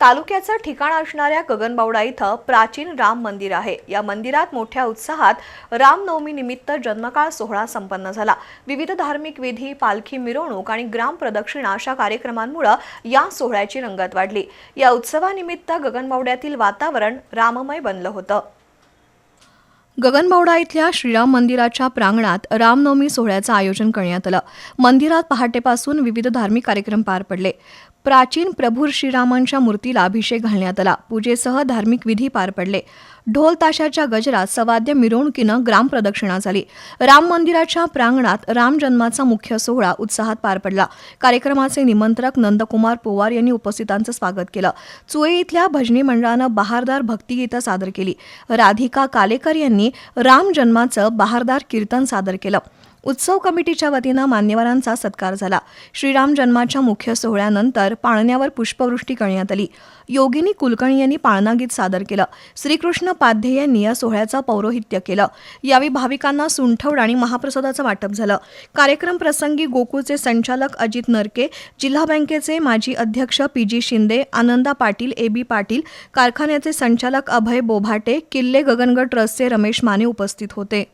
तालुक्याचं ठिकाण असणाऱ्या गगनबावडा इथं प्राचीन राम मंदिर आहे. या मंदिरात मोठ्या उत्साहात रामनवमी निमित्त जन्मकाळ सोहळा संपन्न झाला. विविध धार्मिक विधी पालखी मिरवणूक आणि ग्राम प्रदक्षिणा अशा कार्यक्रमांमुळे या सोहळ्याची रंगत वाढली. या उत्सवानिमित्त गगनबावड्यातील वातावरण राममय बनलं होतं. गगनबावडा इथल्या श्रीराम मंदिराच्या प्रांगणात रामनवमी सोहळ्याचं आयोजन करण्यात आलं. मंदिरात पहाटेपासून विविध धार्मिक कार्यक्रम पार पडले. प्राचीन प्रभू श्रीरामांच्या मूर्तीला अभिषेक घालण्यात आला. पूजेसह धार्मिक विधी पार पडले. ढोल ताशाच्या गजरात सवाद्य मिरवणुकीनं ग्रामप्रदक्षिणा झाली. राम मंदिराच्या प्रांगणात राम जन्माचा मुख्य सोहळा उत्साहात पार पडला. कार्यक्रमाचे निमंत्रक नंदकुमार पोवार यांनी उपस्थितांचं स्वागत केलं. चुए इथल्या भजनी मंडळानं बहारदार भक्तिगीतं सादर केली. राधिका कालेकर यांनी राम जन्माचं बहारदार कीर्तन सादर केलं. उत्सव कमिटीच्या वतीनं मान्यवरांचा सत्कार झाला. श्रीराम जन्माच्या मुख्य सोहळ्यानंतर पाळण्यावर पुष्पवृष्टी करण्यात आली. योगिनी कुलकर्णी यांनी पाळणागीत सादर केलं. श्रीकृष्ण पाध्ये यांनी या सोहळ्याचं पौरोहित्य केलं. यावेळी भाविकांना सुंठवड आणि महाप्रसादाचं वाटप झालं. कार्यक्रम प्रसंगी गोकुळचे संचालक अजित नरके जिल्हा बँकेचे माजी अध्यक्ष P G Shinde Ananda Patil A B Patil कारखान्याचे संचालक अभय बोभाटे किल्ले गगनगड ट्रस्टचे रमेश माने उपस्थित होते.